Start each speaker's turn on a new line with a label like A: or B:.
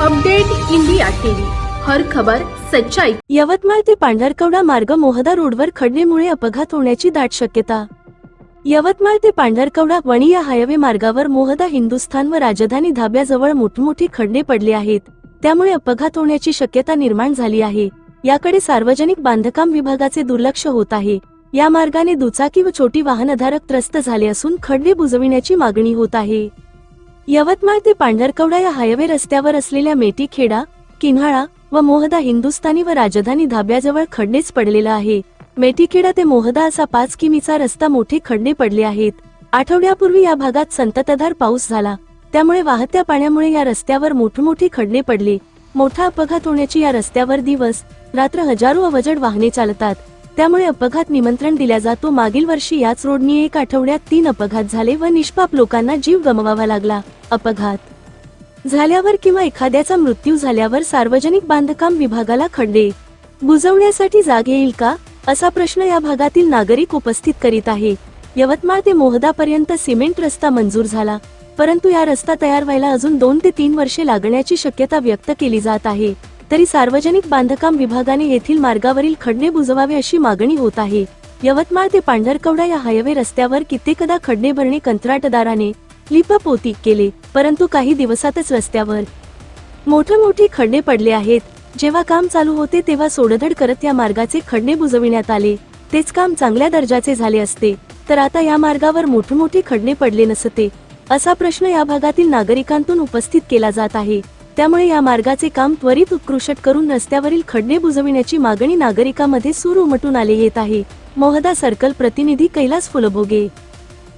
A: Update India TV. हर खबर सच्चाई.
B: यवतमाळ ते पांढरकवडा मार्ग मोहदा रोडवर खडणेमुळे अपघात होण्याची दाट शक्यता. यवतमाळ ते पांढरकवडा वणी या हायवे मार्गावर मोहदा हिंदुस्थान व राजधानी धाब्याजवळ मोठमोठी खड्डे पडले आहेत. त्यामुळे अपघात होण्याची शक्यता निर्माण झाली आहे. याकडे सार्वजनिक बांधकाम विभागाचे दुर्लक्ष होत आहे. या मार्गाने दुचाकी व छोटी वाहनधारक त्रस्त झाले असून खड्डे बुजविण्याची मागणी होत आहे. यवतमाळ ते पांढरकवडा या हायवे रस्त्यावर असलेल्या मेटीखेडा किन्हाळा व मोहदा हिंदुस्थानी व राजधानी धाब्याजवळ खड्डेच पडलेला आहे. मेटीखेडा ते मोहदा असा पाच किमीचा रस्ता मोठे खड्डे पडले आहेत. आठवड्यापूर्वी या भागात संततधार पाऊस झाला. त्यामुळे वाहत्या पाण्यामुळे या रस्त्यावर मोठमोठे खड्डे पडले. मोठा अपघात होण्याची या रस्त्यावर दिवस रात्र हजारो अवजड वाहने चालतात. त्यामुळे अपघात निमंत्रण दिल्या जातो. मागील वर्षी याच रोडनी एक आठवड्यात तीन अपघात झाले व निष्पाप लोकांना जीव गमवावा लागला. अपघात झाल्यावर किंवा एखाद्याचा मृत्यू झाल्यावर सार्वजनिक बांधकाम विभागाला खड्डे बुजवण्यासाठी जाग येईल का? असा प्रश्न या भागातील नागरिक उपस्थित करीत आहे. यवतमाळ ते मोहदापर्यंत सिमेंट रस्ता मंजूर झाला. परंतु या रस्ता तयार व्हायला अजून दोन ते तीन वर्षे लागण्याची शक्यता व्यक्त केली जात आहे. तरी सार्वजनिक बांधकाम विभागाने येथील मार्गावरील खड्डे बुजवावे अशी मागणी होत आहे. यवतमाळ ते पांढरकवडा या हायवे रस्त्यावर कित्येकदा खड्डे भरणे कंत्राटदाराने लिपपोती केले परंतु काही दिवसातच रस्त्यावर मोठे मोठे खड्डे पडले आहेत. जेव्हा काम चालू होते तेव्हा सोडधड करत या मार्गाचे खड्डे बुजविण्यात आले. तेच काम चांगल्या दर्जाचे झाले असते. तर आता या मार्गावर मोठमोठे खड्डे पडले नसते असा प्रश्न या भागातील नागरिकांतून उपस्थित केला जात आहे. त्यामुळे या मार्गाचे काम त्वरित उत्कृष्ट करून रस्त्यावरील खड्डे बुजविण्याची मागणी नागरिकांमध्ये सूर उमटून आले येत आहे. मोहदा सर्कल प्रतिनिधी कैलास फुलभोगे.